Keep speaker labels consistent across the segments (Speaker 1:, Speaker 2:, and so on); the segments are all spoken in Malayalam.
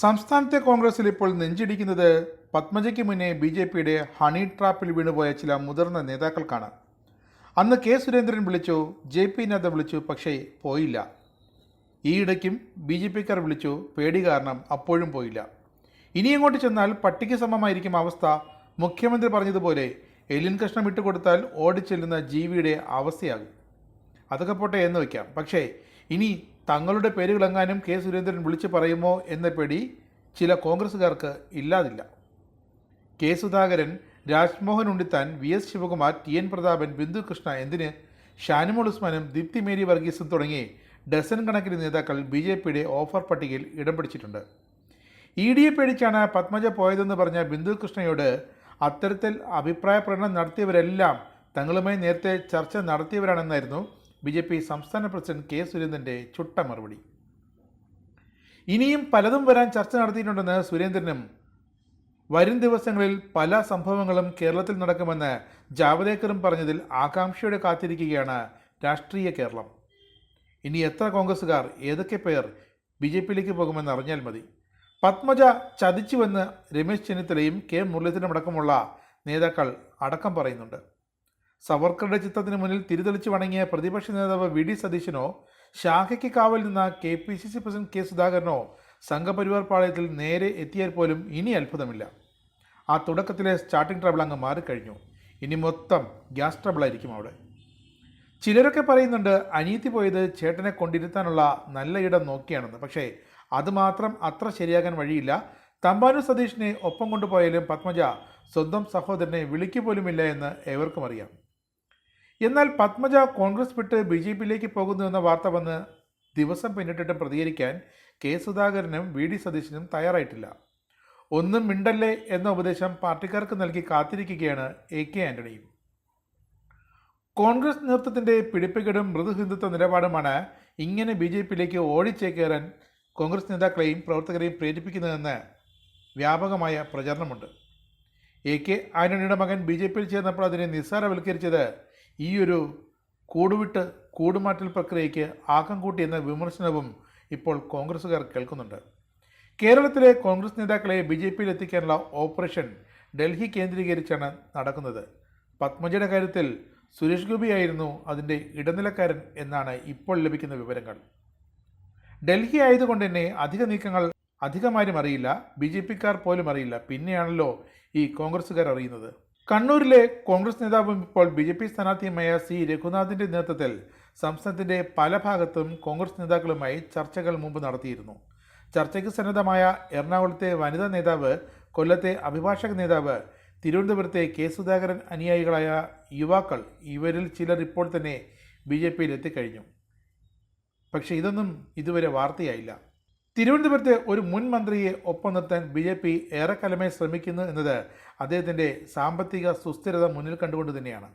Speaker 1: സംസ്ഥാനത്തെ കോൺഗ്രസിൽ ഇപ്പോൾ നെഞ്ചിടിക്കുന്നത് പത്മജയ്ക്ക് മുന്നേ ബി ജെ പിയുടെ ഹണി ട്രാപ്പിൽ വീണുപോയ ചില മുതിർന്ന നേതാക്കൾക്കാണ്. അന്ന് കെ സുരേന്ദ്രൻ വിളിച്ചു ജെ പി നദ്ദ വിളിച്ചു പക്ഷേ പോയില്ല. ഈയിടയ്ക്കും ബി ജെ പിക്കാർ വിളിച്ചു പേടി കാരണം അപ്പോഴും പോയില്ല. ഇനി അങ്ങോട്ട് ചെന്നാൽ പട്ടിക്ക് സമമായിരിക്കും അവസ്ഥ മുഖ്യമന്ത്രി പറഞ്ഞതുപോലെ എലിൻ കൃഷ്ണം വിട്ടുകൊടുത്താൽ ഓടിച്ചെല്ലുന്ന ജീവിയുടെ അവസ്ഥയാകും. അതൊക്കെ പോട്ടെ എന്ന് വയ്ക്കാം. പക്ഷേ ഇനി തങ്ങളുടെ പേരുകളെങ്ങാനും കെ സുരേന്ദ്രൻ വിളിച്ചു പറയുമോ എന്ന പേടി ചില കോൺഗ്രസ്സുകാർക്ക് ഇല്ലാതില്ല. K Sudhakaran Rajmohan Unnithan V S Sivakumar T N Prathapan Bindhu Krishna എന്തിന് ഷാനിമോൾ ഉസ്മാനും ദീപ്തി മേരി വർഗീസും തുടങ്ങി ഡസൻ കണക്കിന് നേതാക്കൾ ബി ജെ പിയുടെ ഓഫർ പട്ടികയിൽ ഇടം പിടിച്ചിട്ടുണ്ട്. ഇ ഡിയെ പേടിച്ചാണ് പത്മജ പോയതെന്ന് പറഞ്ഞ ബിന്ദു കൃഷ്ണയോട് അത്തരത്തിൽ അഭിപ്രായ പ്രകടനം നടത്തിയവരെല്ലാം തങ്ങളുമായി നേരത്തെ ചർച്ച നടത്തിയവരാണെന്നായിരുന്നു ബി ജെ പി സംസ്ഥാന പ്രസിഡന്റ് കെ സുരേന്ദ്രന്റെ ചുട്ട മറുപടി. ഇനിയും പലതും വരാൻ ചർച്ച നടത്തിയിട്ടുണ്ടെന്ന് സുരേന്ദ്രനും വരും ദിവസങ്ങളിൽ പല സംഭവങ്ങളും കേരളത്തിൽ നടക്കുമെന്ന് ജാവദേക്കറും പറഞ്ഞതിൽ ആകാംക്ഷയോടെ കാത്തിരിക്കുകയാണ് രാഷ്ട്രീയ കേരളം. ഇനി എത്ര കോൺഗ്രസ്സുകാർ ഏതൊക്കെ പേർ ബി ജെ പിയിലേക്ക് പോകുമെന്ന് അറിഞ്ഞാൽ മതി. പത്മജ ചതിച്ചുവെന്ന് രമേശ് ചെന്നിത്തലയും കെ മുരളീധരനും അടക്കമുള്ള നേതാക്കൾ അടക്കം പറയുന്നുണ്ട്. സവർക്കറുടെ ചിത്രത്തിന് മുന്നിൽ തിരിതെളിച്ച് വണങ്ങിയ പ്രതിപക്ഷ നേതാവ് വി ഡി സതീശനോ ശാഖയ്ക്ക് കാവൽ നിന്ന K P C C president K സുധാകരനോ സംഘപരിവാർ പാളയത്തിൽ നേരെ എത്തിയാൽ പോലും ഇനി അത്ഭുതമില്ല. ആ തുടക്കത്തിലെ സ്റ്റാർട്ടിംഗ് ട്രബിൾ അങ്ങ് മാറിക്കഴിഞ്ഞു. ഇനി മൊത്തം ഗ്യാസ് ട്രബിളായിരിക്കും അവിടെ. ചിലരൊക്കെ പറയുന്നുണ്ട് അനീതി പോയത് ചേട്ടനെ കൊണ്ടിരുത്താനുള്ള നല്ല ഇടം നോക്കിയാണെന്ന്. പക്ഷേ അതുമാത്രം അത്ര ശരിയാകാൻ വഴിയില്ല. തമ്പാനൂർ സതീഷിനെ ഒപ്പം കൊണ്ടുപോയാലും പത്മജ സ്വന്തം സഹോദരനെ വിളിക്കു പോലുമില്ല എന്ന് ഏവർക്കും അറിയാം. എന്നാൽ പത്മജ കോൺഗ്രസ് വിട്ട് ബി ജെ പിയിലേക്ക് പോകുന്നു എന്ന വാർത്ത വന്ന് ദിവസം പിന്നിട്ടിട്ടും പ്രതികരിക്കാൻ കെ സുധാകരനും വി ഡി സതീശനും തയ്യാറായിട്ടില്ല. ഒന്നും മിണ്ടല്ലേ എന്ന ഉപദേശം പാർട്ടിക്കാർക്ക് നൽകി കാത്തിരിക്കുകയാണ് എ കെ ആന്റണിയും. കോൺഗ്രസ് നേതൃത്വത്തിന്റെ പിടിപ്പുകേടും മൃദുഹിന്ദുത്വ നിലപാടുമാണ് ഇങ്ങനെ ബി ജെ പിയിലേക്ക് ഓടിച്ചേക്കേറാൻ കോൺഗ്രസ് നേതാക്കളെയും പ്രവർത്തകരെയും പ്രേരിപ്പിക്കുന്നതെന്ന് വ്യാപകമായ പ്രചരണമുണ്ട്. എ കെ ആന്റണിയുടെ മകൻ ബി ജെ പിയിൽ ചേർന്നപ്പോൾ അതിനെ നിസ്സാരവൽക്കരിച്ചത് ഈയൊരു കൂടുവിട്ട് കൂടുമാറ്റൽ പ്രക്രിയയ്ക്ക് ആക്കം കൂട്ടിയെന്ന വിമർശനവും ഇപ്പോൾ കോൺഗ്രസ്സുകാർ കേൾക്കുന്നുണ്ട്. കേരളത്തിലെ കോൺഗ്രസ് നേതാക്കളെ ബി ജെ പിയിൽ എത്തിക്കാനുള്ള ഓപ്പറേഷൻ ഡൽഹി കേന്ദ്രീകരിച്ചാണ് നടക്കുന്നത്. പത്മജയുടെ കാര്യത്തിൽ സുരേഷ് ഗോപിയായിരുന്നു അതിന്റെ ഇടനിലക്കാരൻ എന്നാണ് ഇപ്പോൾ ലഭിക്കുന്ന വിവരങ്ങൾ. ഡൽഹി ആയതുകൊണ്ട് തന്നെ അധിക നീക്കങ്ങൾ അധികമാരും അറിയില്ല. ബി ജെ പിക്കാർ പോലും അറിയില്ല. പിന്നെയാണല്ലോ ഈ കോൺഗ്രസ്സുകാർ അറിയുന്നത്. കണ്ണൂരിലെ കോൺഗ്രസ് നേതാവും ഇപ്പോൾ ബി ജെ പി സ്ഥാനാർത്ഥിയുമായ സി രഘുനാഥിന്റെ നേതൃത്വത്തിൽ സംസ്ഥാനത്തിന്റെ പല ഭാഗത്തും കോൺഗ്രസ് നേതാക്കളുമായി ചർച്ചകൾ മുമ്പ് നടത്തിയിരുന്നു. ചർച്ചയ്ക്ക് സന്നദ്ധമായ എറണാകുളത്തെ വനിതാ നേതാവ് കൊല്ലത്തെ അഭിഭാഷക നേതാവ് തിരുവനന്തപുരത്തെ കെ സുധാകരൻ അനുയായികളായ യുവാക്കൾ ഇവരിൽ ചിലർ ഇപ്പോൾ തന്നെ ബി ജെ പിയിൽ എത്തിക്കഴിഞ്ഞു പക്ഷേ ഇതൊന്നും ഇതുവരെ വാർത്തയായില്ല. തിരുവനന്തപുരത്തെ ഒരു മുൻ മന്ത്രിയെ ഒപ്പം നിർത്താൻ ബി ജെ പി ഏറെക്കാലമായി ശ്രമിക്കുന്നു എന്നത് അദ്ദേഹത്തിന്റെ സാമ്പത്തിക സുസ്ഥിരത മുന്നിൽ കണ്ടുകൊണ്ട് തന്നെയാണ്.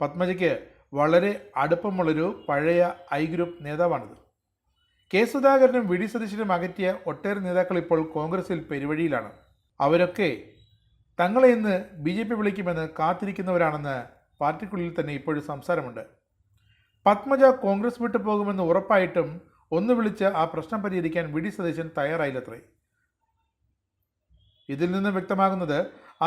Speaker 1: പത്മജയ്ക്ക് വളരെ അടുപ്പമുള്ളൊരു പഴയ ഐ ഗ്രൂപ്പ് നേതാവാണിത്. കെ സുധാകരനും വി ഡി സതീശനും അകറ്റിയ ഒട്ടേറെ നേതാക്കൾ ഇപ്പോൾ കോൺഗ്രസിൽ പെരുവഴിയിലാണ്. അവരൊക്കെ തങ്ങളെ ഇന്ന് ബി ജെ പി വിളിക്കുമെന്ന് കാത്തിരിക്കുന്നവരാണെന്ന് പാർട്ടിക്കുള്ളിൽ തന്നെ ഇപ്പോഴും സംസാരമുണ്ട്. പത്മജ കോൺഗ്രസ് വിട്ടു പോകുമെന്ന് ഉറപ്പായിട്ടും ഒന്ന് വിളിച്ച് ആ പ്രശ്നം പരിഹരിക്കാൻ വി ഡി സതീശൻ തയ്യാറായില്ലത്രേ. ഇതിൽ നിന്ന് വ്യക്തമാകുന്നത്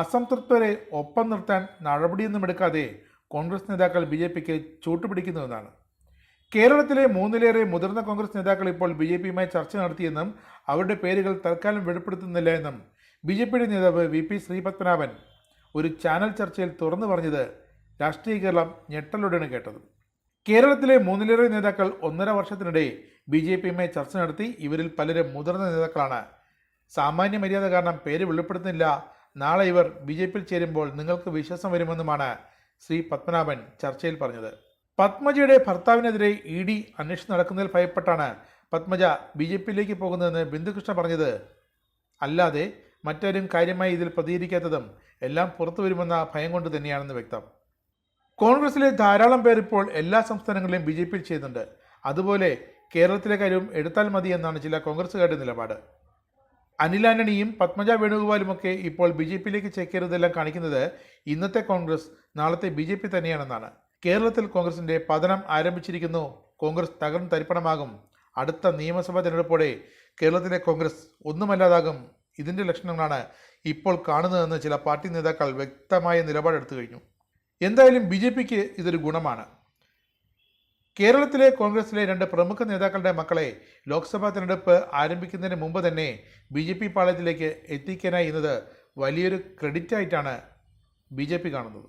Speaker 1: അസംതൃപ്തരെ ഒപ്പം നിർത്താൻ നടപടിയൊന്നും എടുക്കാതെ കോൺഗ്രസ് നേതാക്കൾ ബി ജെ പിക്ക് ചൂട്ടുപിടിക്കുന്നുവെന്നാണ് കേരളത്തിലെ മൂന്നിലേറെ മുതിർന്ന കോൺഗ്രസ് നേതാക്കൾ ഇപ്പോൾ ബി ജെ പിയുമായി ചർച്ച നടത്തിയെന്നും അവരുടെ പേരുകൾ തൽക്കാലം വെളിപ്പെടുത്തുന്നില്ല എന്നും ബി ജെ പിയുടെ നേതാവ് വി പി ശ്രീപത്മനാഭൻ ഒരു ചാനൽ ചർച്ചയിൽ തുറന്നു പറഞ്ഞത് രാഷ്ട്രീയ കേരളം ഞെട്ടലോടെയാണ് കേട്ടത്. കേരളത്തിലെ മൂന്നിലേറെ നേതാക്കൾ ഒന്നര വർഷത്തിനിടെ ബി ജെ പിയുമായി ചർച്ച നടത്തി ഇവരിൽ പലരും മുതിർന്ന നേതാക്കളാണ്. സാമാന്യ മര്യാദ കാരണം പേര് വെളിപ്പെടുത്തുന്നില്ല. നാളെ ഇവർ ബി ജെ പിയിൽ ചേരുമ്പോൾ നിങ്ങൾക്ക് വിശ്വാസം വരുമെന്നുമാണ് ശ്രീ പത്മനാഭൻ ചർച്ചയിൽ പറഞ്ഞത്. പത്മജയുടെ ഭർത്താവിനെതിരെ ഇ ഡി അന്വേഷണം നടക്കുന്നതിൽ ഭയപ്പെട്ടാണ് പത്മജ ബി ജെ പിയിലേക്ക് പോകുന്നതെന്ന് ബിന്ദുകൃഷ്ണ പറഞ്ഞത്. അല്ലാതെ മറ്റാരും കാര്യമായി ഇതിൽ പ്രതികരിക്കാത്തതും എല്ലാം പുറത്തു വരുമെന്ന ഭയം കൊണ്ട് തന്നെയാണെന്ന് വ്യക്തം. കോൺഗ്രസിലെ ധാരാളം പേർ ഇപ്പോൾ എല്ലാ സംസ്ഥാനങ്ങളിലും ബി ജെ പിയിൽ ചെയ്യുന്നുണ്ട് അതുപോലെ കേരളത്തിലെ കാര്യം എടുത്താൽ മതി എന്നാണ് ചില കോൺഗ്രസ്സുകാരുടെ നിലപാട്. അനിൽ ആന്റണിയും പത്മജ വേണുഗോപാലുമൊക്കെ ഇപ്പോൾ ബി ജെ പിയിലേക്ക് ചേക്കേറുന്നതെല്ലാം കാണിക്കുന്നത് ഇന്നത്തെ കോൺഗ്രസ് നാളത്തെ ബി ജെ പി തന്നെയാണെന്നാണ്. കേരളത്തിൽ കോൺഗ്രസിന്റെ പതനം ആരംഭിച്ചിരിക്കുന്നു. കോൺഗ്രസ് തകർന്ന് തരിപ്പണമാകും. അടുത്ത നിയമസഭാ തിരഞ്ഞെടുപ്പോടെ കേരളത്തിലെ കോൺഗ്രസ് ഒന്നുമല്ലാതാകും. ഇതിന്റെ ലക്ഷണങ്ങളാണ് ഇപ്പോൾ കാണുന്നതെന്ന് ചില പാർട്ടി നേതാക്കൾ വ്യക്തമായ നിലപാടെടുത്തു കഴിഞ്ഞു. എന്തായാലും ബി ജെ പിക്ക് ഇതൊരു ഗുണമാണ്. കേരളത്തിലെ കോൺഗ്രസിലെ രണ്ട് പ്രമുഖ നേതാക്കളുടെ മക്കളെ ലോക്സഭാ തിരഞ്ഞെടുപ്പ് ആരംഭിക്കുന്നതിന് മുമ്പ് തന്നെ ബി ജെ പി പാളയത്തിലേക്ക് എത്തിക്കാനായി എന്നത് വലിയൊരു ക്രെഡിറ്റായിട്ടാണ് ബി ജെ പി കാണുന്നത്.